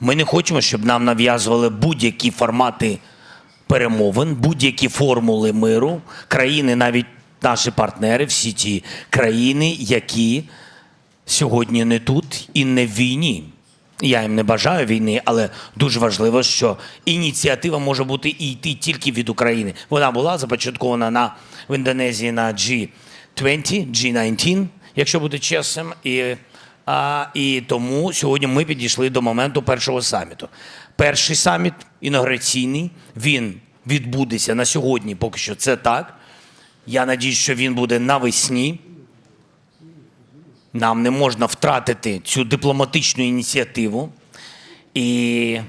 Ми не хочемо, щоб нам нав'язували будь-які формати перемовин, будь-які формули миру. Країни, навіть наші партнери, всі ті країни, які сьогодні не тут і не в війні. Я їм не бажаю війни, але дуже важливо, що ініціатива може бути і йти тільки від України. Вона була започаткована на в Індонезії на G20, G19, якщо бути чесним. І, а, і тому сьогодні ми підійшли до моменту першого саміту. Перший саміт інаугураційний, він відбудеться на сьогодні, поки що це так. Я надіюсь, що він буде навесні. Нам не можна втратити цю дипломатичну ініціативу. І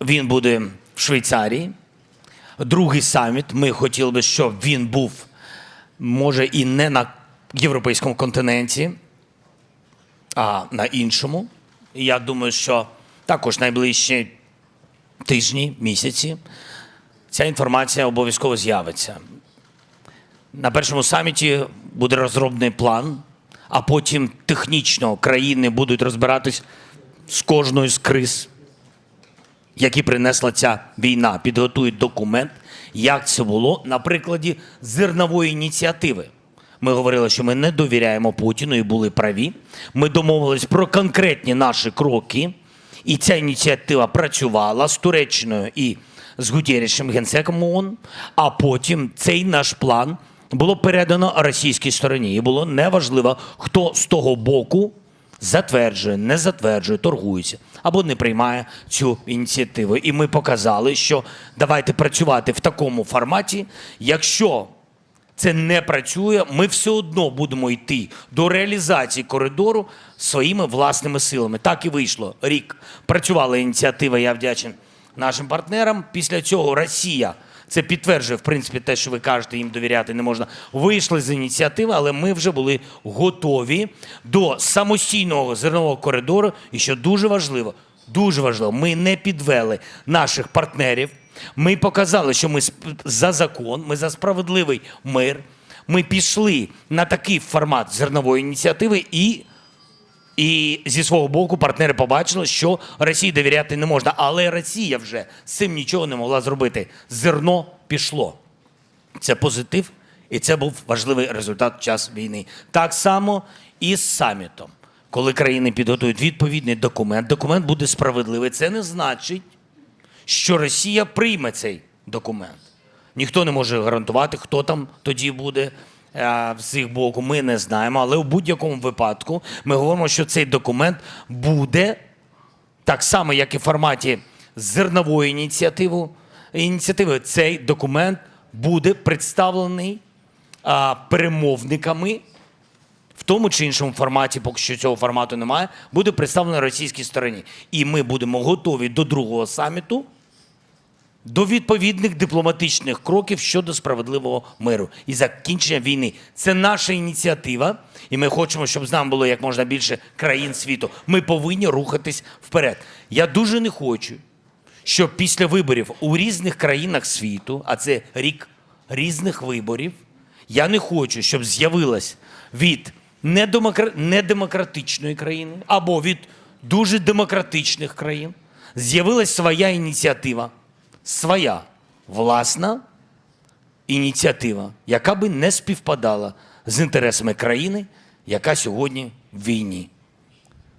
він буде в Швейцарії. Другий саміт. Ми хотіли би, щоб він був, може, і не на європейському континенті, а на іншому. Я думаю, що також найближчі тижні, місяці ця інформація обов'язково з'явиться. На першому саміті буде розроблений план, а потім технічно країни будуть розбиратись з кожною з криз, які принесла ця війна. Підготують документ, як це було на прикладі зернової ініціативи. Ми говорили, що ми не довіряємо Путіну і були праві. Ми домовились про конкретні наші кроки, і ця ініціатива працювала з Туреччиною і з Гутєрішем генсеком ООН, а потім цей наш план було передано російській стороні. І було неважливо, хто з того боку затверджує, не затверджує, торгується або не приймає цю ініціативу. І ми показали, що давайте працювати в такому форматі, якщо це не працює, ми все одно будемо йти до реалізації коридору своїми власними силами. Так і вийшло. Рік працювала ініціатива. Я вдячен нашим партнерам. Після цього Росія. Це підтверджує, в принципі, те, що ви кажете, їм довіряти не можна. Вийшли з ініціативи, але ми вже були готові до самостійного зернового коридору. І що дуже важливо, дуже важливо, ми не підвели наших партнерів. Ми показали, що ми за закон, ми за справедливий мир. Ми пішли на такий формат зернової ініціативи і і зі свого боку партнери побачили, що Росії довіряти не можна. Але Росія вже з цим нічого не могла зробити. Зерно пішло. Це позитив, і це був важливий результат в час війни. Так само і з самітом. Коли країни підготують відповідний документ, документ буде справедливий. Це не значить, що Росія прийме цей документ. Ніхто не може гарантувати, хто там тоді буде е, з їх боку. Ми не знаємо. Але у будь-якому випадку ми говоримо, що цей документ буде так само, як і в форматі зернової ініціативи. ініціативи. Цей документ буде представлений а, перемовниками в тому чи іншому форматі, поки що цього формату немає, буде представлено російській стороні. І ми будемо готові до другого саміту, до відповідних дипломатичних кроків щодо справедливого миру і закінчення війни. Це наша ініціатива, і ми хочемо, щоб з нами було як можна більше країн світу. Ми повинні рухатись вперед. Я дуже не хочу, щоб після виборів у різних країнах світу, а це рік різних виборів, я не хочу, щоб з'явилась від недемокра- недемократичної країни або від дуже демократичних країн з'явилась своя ініціатива, своя власна ініціатива, яка би не співпадала з інтересами країни, яка сьогодні в війні.